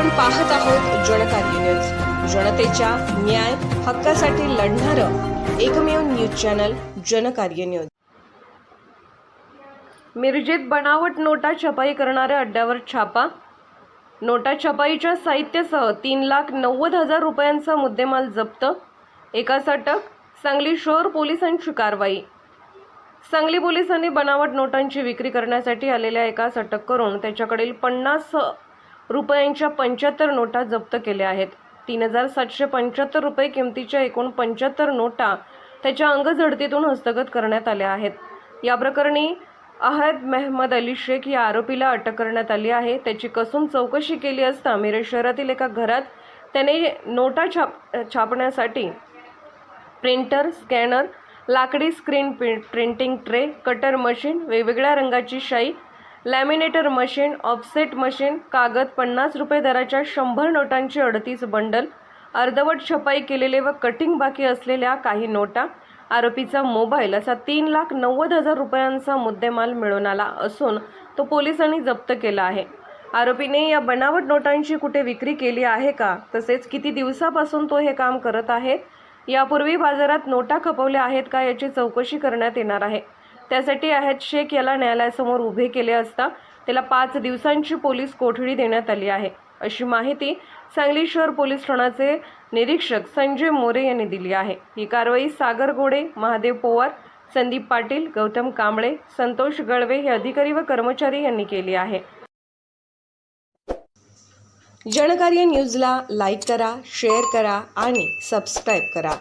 आपण पाहत आहोत जनकार्य न्यूज. जनतेच्या न्याय हक्कासाठी लढणारं एकमेव न्यूज चॅनल जनकार्य न्यूज. मिरजेत बनावट नोटा छपाई करणाऱ्या अड्ड्यावर छापा. नोटा छपाईच्या साहित्यासह तीन लाख नव्वद हजार रुपयांचा मुद्देमाल जप्त. एकास अटक सांगली शहर पोलिसांची कारवाई. सांगली पोलिसांनी बनावट नोटांची विक्री करण्यासाठी आलेल्या एकास अटक करून त्याच्याकडील पन्नास रुपयांच्या पंच्याहत्तर नोटा जप्त केल्या आहेत. तीन हजार सातशे पंच्याहत्तर रुपये किमतीच्या एकूण पंच्याहत्तर नोटा त्याच्या अंगझडतीतून हस्तगत करण्यात आल्या आहेत. या प्रकरणी अहद मेहमद अली शेख या आरोपीला अटक करण्यात आली आहे. त्याची कसून चौकशी केली असता मिरज शहरातील एका घरात त्याने नोटा छाप छापण्यासाठी प्रिंटर स्कॅनर लाकडी screen printing tray cutter machine वेगवेगळ्या रंगाची शाई लॅमिनेटर मशीन ऑफसेट मशीन कागद पन्नास रुपये दराच्या शंभर नोटांची अडतीस बंडल अर्धवट छपाई केलेले व कटिंग बाकी असलेल्या काही नोटा आरोपीचा मोबाईल असा तीन लाख नव्वद हजार रुपयांचा मुद्देमाल मिळून आला असून तो पोलिसांनी जप्त केला आहे. आरोपीने या बनावट नोटांची कुठे विक्री केली आहे का तसेच किती दिवसापासून तो हे काम करत आहे यापूर्वी बाजारात नोटा खपवल्या आहेत का याची चौकशी करण्यात येणार आहे. त्यासाठी अहद शेख याला न्यायालयासमोर उभे केले असता त्याला पाच दिवसांची पोलीस कोठडी देण्यात आली आहे. अशी माहिती सांगली शहर पोलीस ठाण्याचे निरीक्षक संजय मोरे यांनी दिली आहे. ही कारवाई सागर गोडे महादेव पोवार संदीप पाटील गौतम कांबळे संतोष गळवे हे अधिकारी व कर्मचारी यांनी केली आहे. जनकार्य न्यूजला लाईक करा शेअर करा आणि सबस्क्राईब करा.